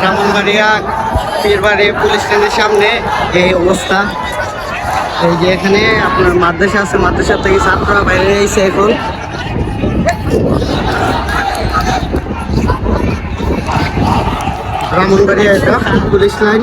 Brahmanbaria Pirbari police স্ট্যান্ডের সামনে এই অবস্থা। এই যে এখানে আপনার মাদ্রাসা আছে, মাদ্রাসা থেকে ছাত্ররা বাইরে এসে এখন। ব্রাহ্মণবাড়িয়া এটা পুলিশ লাইন।